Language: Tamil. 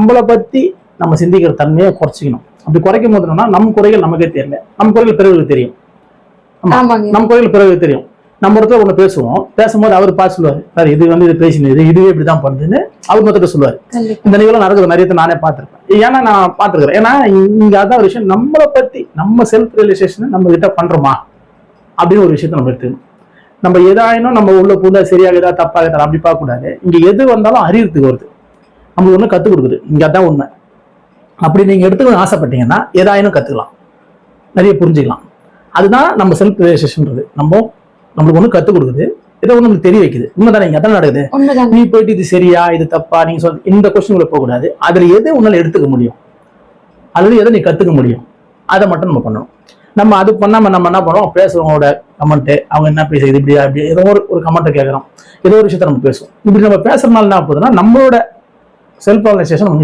நம்மளை பத்தி நம்ம சிந்திக்கிற தன்மையை குறைச்சிக்கணும். அப்படி குறைக்கும் போது என்னன்னா நம்ம குறைகள் நமக்கே தெரியல. நம்ம குறைகள் பிறகு தெரியும். நம்ம குறைகள் பிறகு தெரியும். நம்ம இடத்துல ஒண்ணு பேசுவோம். பேசும்போது அவர் பார்த்து சொல்லுவாரு. சார் இது வந்து இது பேசினது இதுவே இப்படிதான் பண்ணுதுன்னு அவர் மொத்தத்தை சொல்லுவாரு. இந்த நிகழ்வு நடக்குது. நிறைய நானே பார்த்திருப்பேன். ஏன்னா நான் பார்த்திருக்கிறேன். ஏன்னா இங்க அதான் ஒரு விஷயம். நம்மளை பத்தி நம்ம செல்ஃப் ரியலைசேஷன் நம்ம கிட்ட பண்றோமா? அப்படின்னு ஒரு விஷயத்த நம்ம எடுத்துக்கணும். நம்ம எதாயினும் நம்ம உள்ள புதா சரியாக ஏதாவது தப்பாக ஏதாவது அப்படி பார்க்க கூடாது இங்க எது வந்தாலும் அறியறதுக்கு வருது. நம்மளுக்கு ஒண்ணு கத்துக் கொடுக்குது. இங்க அதான் உண்மை. அப்படி நீங்க எடுத்துக்கணும் ஆசைப்பட்டீங்கன்னா எதாயினும் கத்துக்கலாம். நிறைய புரிஞ்சுக்கலாம். அதுதான் நம்ம செல்ஃப் ரியலைசேஷன்றது நம்ம நம்மளுக்கு ஒண்ணு கத்துக் கொடுக்குது. ஏதோ ஒண்ணு நமக்கு தெரிய வைக்குது. உண்மைதானே? இங்க அதான் நடக்குது? நீ போயிட்டு இது சரியா இது தப்பா நீங்க சொல் இந்த கொஸ்டின்ல போக கூடாது அதுல எது உன்னால எடுத்துக்க முடியும்? அல்லது எதை நீ கத்துக்க முடியும்? அதை மட்டும் நம்ம பண்ணணும். நம்ம அது பண்ணாம நம்ம என்ன பண்ணுவோம்? பேசுறவங்களோட கமெண்ட் அவங்க என்ன பேசுறது இப்படி அப்படி ஏதோ ஒரு ஒரு கமெண்ட்டை கேட்கறோம் ஏதோ ஒரு விஷயத்த நம்ம பேசுவோம். இப்படி நம்ம பேசுறதுனால என்ன ஆகுதுன்னா நம்மளோட செல்ஃப் ஆர்கனைசேஷன் நம்ம